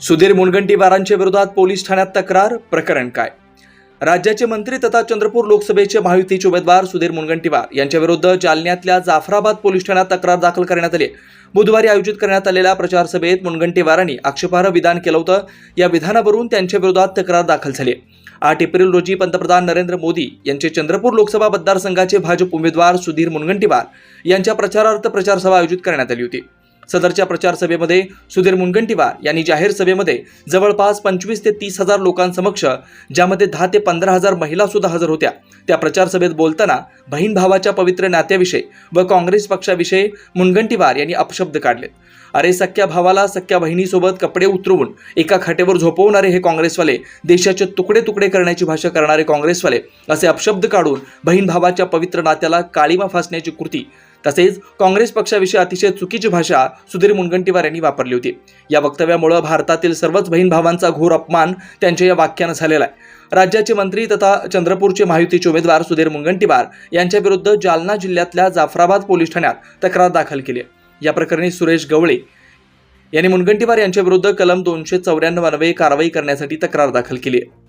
सुधीर मुनगंटीवारांच्या विरोधात पोलीस ठाण्यात तक्रार प्रकरण काय? राज्याचे मंत्री तथा चंद्रपूर लोकसभेचे महायुतीचे उमेदवार सुधीर मुनगंटीवार यांच्याविरुद्ध जालन्यातल्या जाफराबाद पोलीस ठाण्यात तक्रार दाखल करण्यात आली. बुधवारी आयोजित करण्यात आलेल्या प्रचारसभेत मुनगंटीवारांनी आक्षेपार्ह विधान केलं होतं. या विधानावरून त्यांच्या विरोधात तक्रार दाखल झाली. आठ एप्रिल रोजी पंतप्रधान नरेंद्र मोदी यांचे चंद्रपूर लोकसभा मतदारसंघाचे भाजप उमेदवार सुधीर मुनगंटीवार यांच्या प्रचारार्थ प्रचारसभा आयोजित करण्यात आली होती. सदरच्या प्रचार सभेमध्ये सुधीर मुनगंटीवार यांनी जाहीर सभेमध्ये जवळपास पंचवीस ते तीस हजार लोकांसमक्ष ज्यामध्ये दहा ते पंधरा हजार महिला सुद्धा हजर होत्या. त्या प्रचार सभेत बोलताना बहीण भावाच्या पवित्र नात्याविषयी व काँग्रेस पक्षाविषयी मुनगंटीवार यांनी अपशब्द काढले अरे सख्या भावाला सख्या बहिणीसोबत कपडे उतरवून एका खाटेवर झोपवणारे हे काँग्रेसवाले देशाचे तुकडे तुकडे करण्याची भाषा करणारे काँग्रेसवाले असे अपशब्द काढून बहीण भावाच्या पवित्र नात्याला काळीमा फासण्याची कृती तसेच काँग्रेस पक्षाविषयी अतिशय चुकीची भाषा सुधीर मुनगंटीवार यांनी वापरली होती. या वक्तव्यामुळे भारतातील सर्वच बहीण भावांचा घोर अपमान त्यांच्या या वाक्यानं झालेला आहे. राज्याचे मंत्री तथा चंद्रपूरचे महायुतीचे उमेदवार सुधीर मुनगंटीवार यांच्या विरुद्ध जालना जिल्ह्यातल्या जाफराबाद पोलीस ठाण्यात तक्रार दाखल केली आहे. या प्रकरणी सुरेश गवळे यांनी मुनगंटीवार यांच्या विरुद्ध कलम दोनशे चौऱ्याण्णव अन्वये कारवाई करण्यासाठी तक्रार दाखल केली आहे.